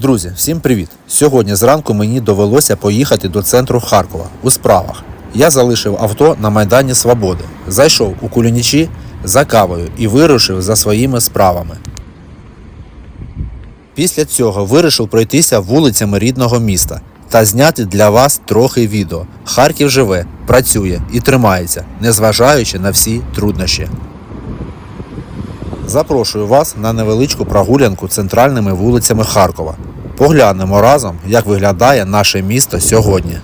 Друзі, всім привіт! Сьогодні зранку мені довелося поїхати до центру Харкова у справах. Я залишив авто на Майдані Свободи, зайшов у Кулінічі за кавою і вирушив за своїми справами. Після цього вирішив пройтися вулицями рідного міста та зняти для вас трохи відео. Харків живе, працює і тримається, незважаючи на всі труднощі. Запрошую вас на невеличку прогулянку центральними вулицями Харкова. Поглянемо разом, як виглядає наше місто сьогодні.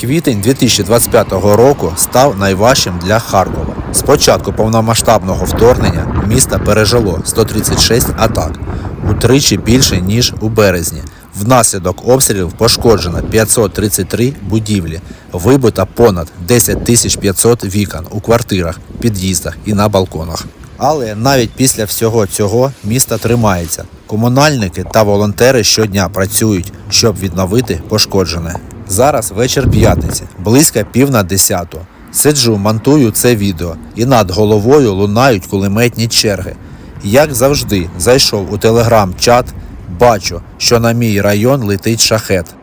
Квітень 2025 року став найважчим для Харкова. З початку повномасштабного вторгнення місто пережило 136 атак, утричі більше ніж у березні. Внаслідок обстрілів пошкоджено 533 будівлі, вибито понад 10 тисяч 500 вікон у квартирах, під'їздах і на балконах. Але навіть після всього цього місто тримається. Комунальники та волонтери щодня працюють, щоб відновити пошкоджене. Зараз вечір п'ятниці, близько пів на десяту. Сиджу, монтую це відео, і над головою лунають кулеметні черги. Як завжди, зайшов у телеграм-чат, бачу, що на мій район летить шахет.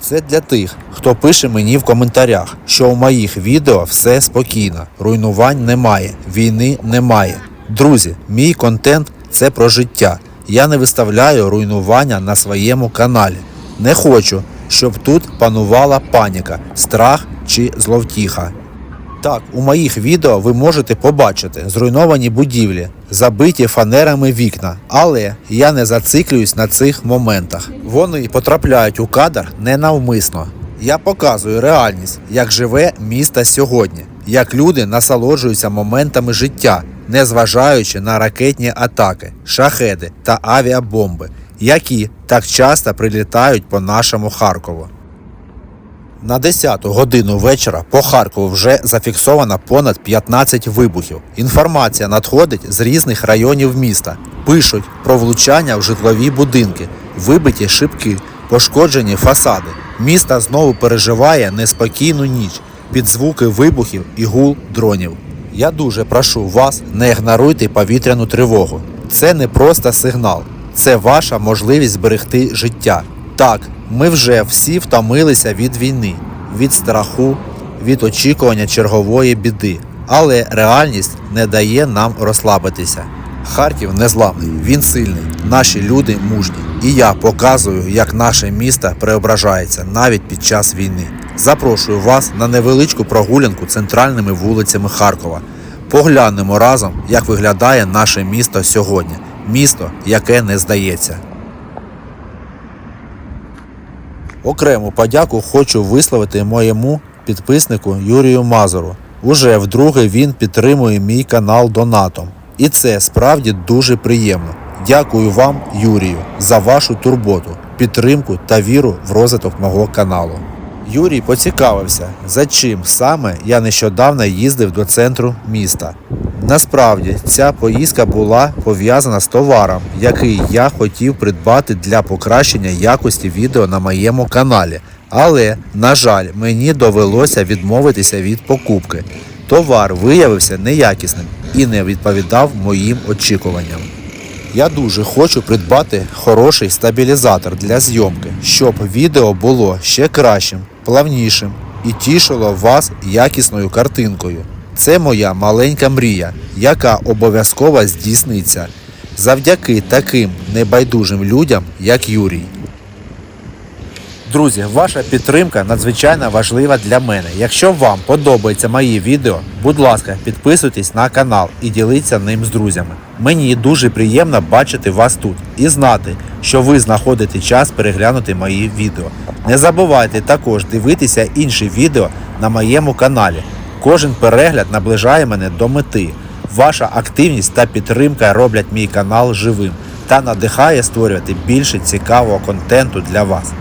Це для тих, хто пише мені в коментарях, що у моїх відео все спокійно, руйнувань немає, війни немає. Друзі, мій контент це про життя. Я не виставляю руйнування на своєму каналі. Не хочу, щоб тут панувала паніка, страх чи зловтіха. Так, у моїх відео ви можете побачити зруйновані будівлі, забиті фанерами вікна, але я не зациклююсь на цих моментах. Вони потрапляють у кадр ненавмисно. Я показую реальність, як живе місто сьогодні, як люди насолоджуються моментами життя, незважаючи на ракетні атаки, шахеди та авіабомби, які так часто прилітають по нашому Харкову. На 10 годину вечора по Харкову вже зафіксовано понад 15 вибухів. Інформація надходить з різних районів міста. Пишуть про влучання в житлові будинки, вибиті шибки, пошкоджені фасади. Місто знову переживає неспокійну ніч під звуки вибухів і гул дронів. Я дуже прошу вас, не ігноруйте повітряну тривогу. Це не просто сигнал, це ваша можливість зберегти життя. Так, ми вже всі втомилися від війни, від страху, від очікування чергової біди, але реальність не дає нам розслабитися. Харків незламний, він сильний, наші люди мужні. І я показую, як наше місто преображається навіть під час війни. Запрошую вас на невеличку прогулянку центральними вулицями Харкова. Поглянемо разом, як виглядає наше місто сьогодні. Місто, яке не здається. Окрему подяку хочу висловити моєму підписнику Юрію Мазуру. Уже вдруге він підтримує мій канал донатом. І це справді дуже приємно. Дякую вам, Юрію, за вашу турботу, підтримку та віру в розвиток мого каналу. Юрій поцікавився, за чим саме я нещодавно їздив до центру міста. Насправді, ця поїздка була пов'язана з товаром, який я хотів придбати для покращення якості відео на моєму каналі. Але, на жаль, мені довелося відмовитися від покупки. Товар виявився неякісним і не відповідав моїм очікуванням. Я дуже хочу придбати хороший стабілізатор для зйомки, щоб відео було ще кращим, плавнішим і тішило вас якісною картинкою. Це моя маленька мрія, яка обов'язково здійсниться завдяки таким небайдужим людям, як Юрій. Друзі, ваша підтримка надзвичайно важлива для мене. Якщо вам подобаються мої відео, будь ласка, підписуйтесь на канал і діліться ним з друзями. Мені дуже приємно бачити вас тут і знати, що ви знаходите час переглянути мої відео. Не забувайте також дивитися інші відео на моєму каналі. Кожен перегляд наближає мене до мети. Ваша активність та підтримка роблять мій канал живим та надихає створювати більше цікавого контенту для вас.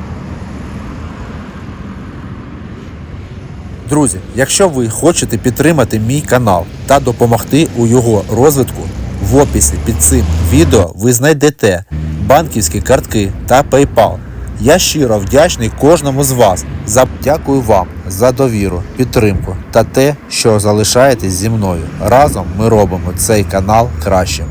Друзі, якщо ви хочете підтримати мій канал та допомогти у його розвитку, в описі під цим відео ви знайдете банківські картки та PayPal. Я щиро вдячний кожному з вас. За... Дякую вам за довіру, підтримку та те, що залишаєтесь зі мною. Разом ми робимо цей канал кращим.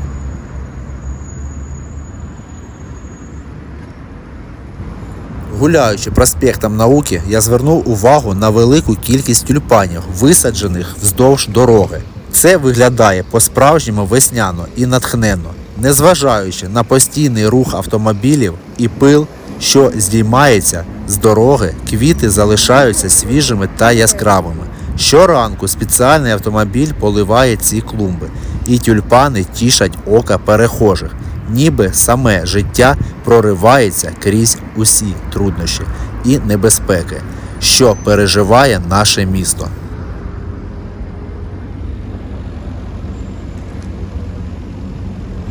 Гуляючи проспектом науки, я звернув увагу на велику кількість тюльпанів, висаджених вздовж дороги. Це виглядає по-справжньому весняно і натхненно, незважаючи на постійний рух автомобілів і пил, що здіймається з дороги, квіти залишаються свіжими та яскравими. Щоранку спеціальний автомобіль поливає ці клумби, і тюльпани тішать ока перехожих, ніби саме життя проривається крізь усі труднощі і небезпеки, що переживає наше місто.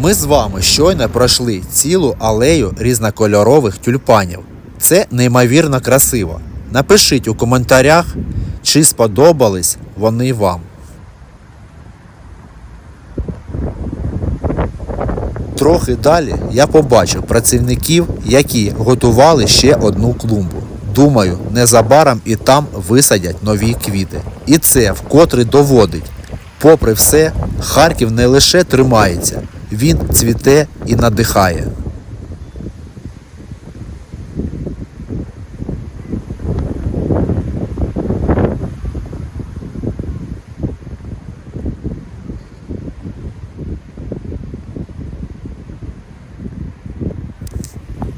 Ми з вами щойно пройшли цілу алею різнокольорових тюльпанів. Це неймовірно красиво. Напишіть у коментарях, чи сподобались вони вам. Трохи далі я побачив працівників, які готували ще одну клумбу. Думаю, незабаром і там висадять нові квіти. І це вкотре доводить. Попри все, Харків не лише тримається, він цвіте і надихає.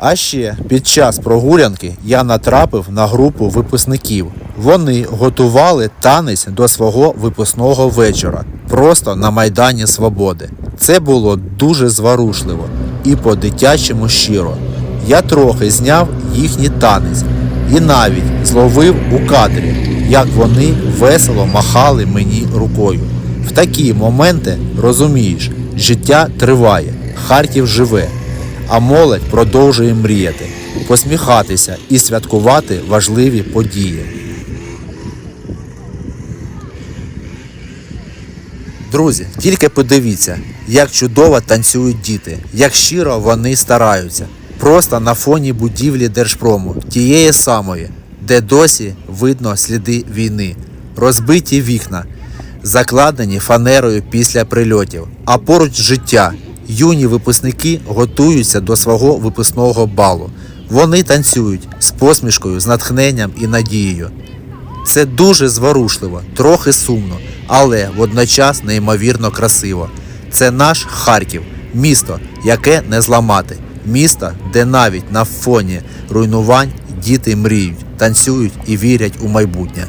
А ще під час прогулянки я натрапив на групу випускників. Вони готували танець до свого випускного вечора просто на Майдані Свободи. Це було дуже зворушливо і по-дитячому щиро. Я трохи зняв їхній танець і навіть зловив у кадрі, як вони весело махали мені рукою. В такі моменти розумієш, життя триває, Харків живе а молодь продовжує мріяти, посміхатися і святкувати важливі події. Друзі, тільки подивіться, як чудово танцюють діти, як щиро вони стараються. Просто на фоні будівлі Держпрому, тієї самої, де досі видно сліди війни, розбиті вікна, закладені фанерою після прильотів, а поруч життя. Юні випускники готуються до свого випускного балу. Вони танцюють з посмішкою, з натхненням і надією. Це дуже зворушливо, трохи сумно, але водночас неймовірно красиво. Це наш Харків, місто, яке не зламати, місто, де навіть на фоні руйнувань діти мріють, танцюють і вірять у майбутнє.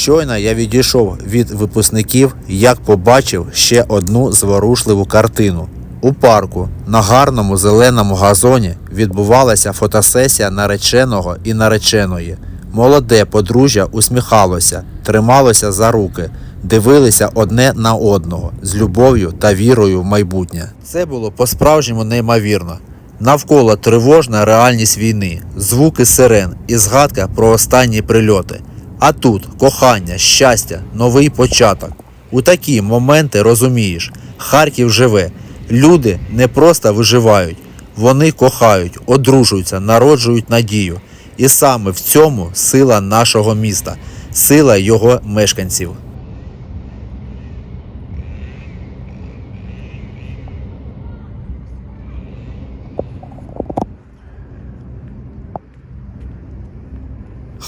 Щойно я відійшов від випускників, як побачив ще одну зворушливу картину. У парку на гарному зеленому газоні відбувалася фотосесія нареченого і нареченої. Молоде подружжя усміхалося, трималося за руки, дивилися одне на одного з любов'ю та вірою в майбутнє. Це було по-справжньому неймовірно. Навколо тривожна реальність війни, звуки сирен і згадка про останні прильоти. А тут кохання, щастя, новий початок. У такі моменти розумієш, Харків живе. Люди не просто виживають, вони кохають, одружуються, народжують надію. І саме в цьому сила нашого міста, сила його мешканців.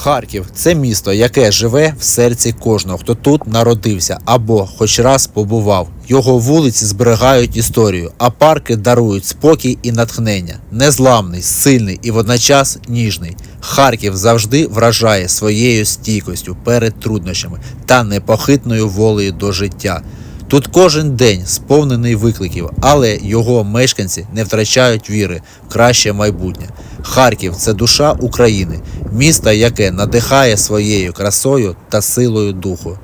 Харків це місто, яке живе в серці кожного, хто тут народився або хоч раз побував. Його вулиці зберігають історію, а парки дарують спокій і натхнення. Незламний, сильний і водночас ніжний. Харків завжди вражає своєю стійкостю перед труднощами та непохитною волею до життя. Тут кожен день сповнений викликів, але його мешканці не втрачають віри в краще майбутнє. Харків це душа України, місто, яке надихає своєю красою та силою духу.